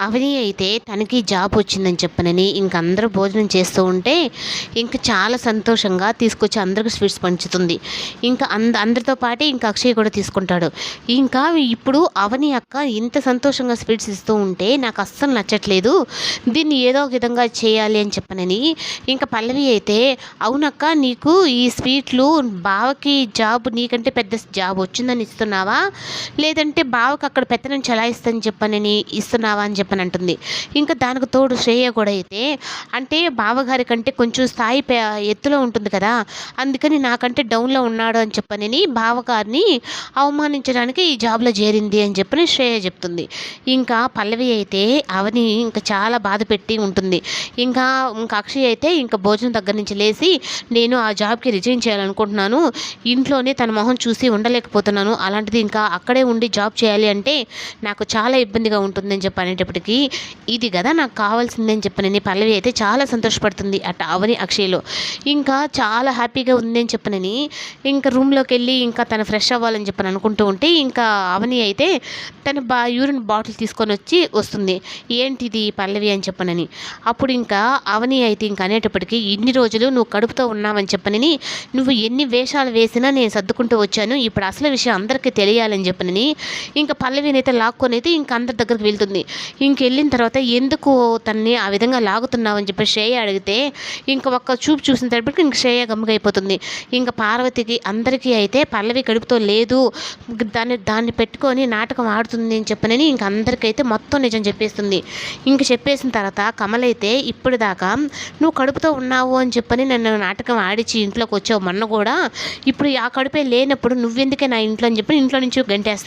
అవని అయితే తనకి జాబ్ వచ్చిందని చెప్పనని ఇంక అందరూ భోజనం చేస్తూ ఉంటే ఇంక చాలా సంతోషంగా తీసుకొచ్చి అందరికి స్వీట్స్ పంచుతుంది. ఇంకా అంద అందరితో పాటే ఇంకా అక్షయ్ కూడా తీసుకుంటాడు. ఇంకా ఇప్పుడు అవని అక్క ఇంత సంతోషంగా స్వీట్స్ ఇస్తూ ఉంటే నాకు అస్సలు నచ్చట్లేదు. దీన్ని ఏదో ఒక విధంగా చేయాలి అని చెప్పనని ఇంకా పల్లవి అయితే అవునక్క నీకు ఈ స్వీట్లు బావకి జాబ్ నీకంటే పెద్ద జాబ్ వచ్చిందని ఇస్తున్నావా? లేదంటే బావకి అక్కడ పెత్తనం చలాయిస్తని చెప్పనని ఇస్తున్నావా? అని చెప్పని అంటుంది ఇంకా దానికి తోడు శ్రేయ కూడా అయితే అంటే బావగారి కంటే కొంచెం స్థాయి పే- ఎత్తులో ఉంటుంది కదా అందుకని నాకంటే డౌన్లో ఉన్నాడు అని చెప్పని బావగారిని అవమానించడానికి ఈ జాబ్లో చేరింది అని చెప్పని శ్రేయ చెప్తుంది. ఇంకా పల్లవి అయితే అవని ఇంకా చాలా బాధ పెట్టి ఉంటుంది. ఇంకా ఇంకా అక్షయ్ అయితే ఇంకా భోజనం దగ్గర నుంచి లేచి నేను ఆ జాబ్కి రిజైన్ చేయాలనుకుంటున్నాను. ఇంట్లోనే తన మొహం చూసి ఉండలేకపోతున్నాను. అలాంటిది ఇంకా అక్కడే ఉండి జాబ్ చేయాలి అంటే నాకు చాలా ఇబ్బందిగా ఉంటుందని చెప్పి అనేటప్పటికీ ఇది కదా నాకు కావాల్సిందని చెప్పనని పల్లవి అయితే చాలా సంతోషపడుతుంది అట్ట అవని అక్షయ్లో. ఇంకా చాలా హ్యాపీగా ఉందని చెప్పనని ఇంకా రూమ్లోకి వెళ్ళి ఇంకా తను ఫ్రెష్ అవ్వాలని చెప్పని అనుకుంటూ ఉంటే ఇంకా అవని అయితే తన బా యూరిన్ బాటిల్ తీసుకొని వచ్చి వస్తుంది. ఏంటిది పల్లవి అని చెప్పనని. అప్పుడు ఇంకా అవని అయితే ఇంకా అనేటప్పటికీ ఇన్ని రోజులు నువ్వు కడుపుతో ఉన్నావని చెప్పనని నువ్వు ఎన్ని వేషాలు వేసినా నేను సర్దుకుంటూ వచ్చాను. ఇప్పుడు అసలు విషయం అందరికీ తెలియాలని చెప్పనని ఇంకా పల్లవిని అయితే లాక్కొని అయితే ఇంకా అందరి దగ్గరికి వెళ్తుంది. ఇంకెళ్ళిన తర్వాత ఎందుకు తన్ని ఆ విధంగా లాగుతున్నావని చెప్పి శ్రేయ అడిగితే ఇంకా ఒక్క చూపు చూసిన తర్వాత ఇంక శ్రేయ గమ్ముగైపోతుంది ఇంకా పార్వతికి అందరికీ అయితే పల్లవి కడుపుతో లేదు దాన్ని దాన్ని పెట్టుకొని నాటకం ఆడుతుంది అని చెప్పనని ఇంక అందరికైతే మొత్తం నిజం చెప్పేస్తుంది. ఇంక చెప్పేసిన తర్వాత కమల్ అయితే ఇప్పుడు దాకా నువ్వు కడుపుతో ఉన్నావు అని చెప్పని నన్ను నాటకం ఆడిచి ఇంట్లోకి వచ్చావు మొన్న కూడా ఇప్పుడు ఆ కడుపే లేనప్పుడు నువ్వెందుకే నా ఇంట్లో? అని చెప్పి ఇంట్లో నుంచి గంటేస్తా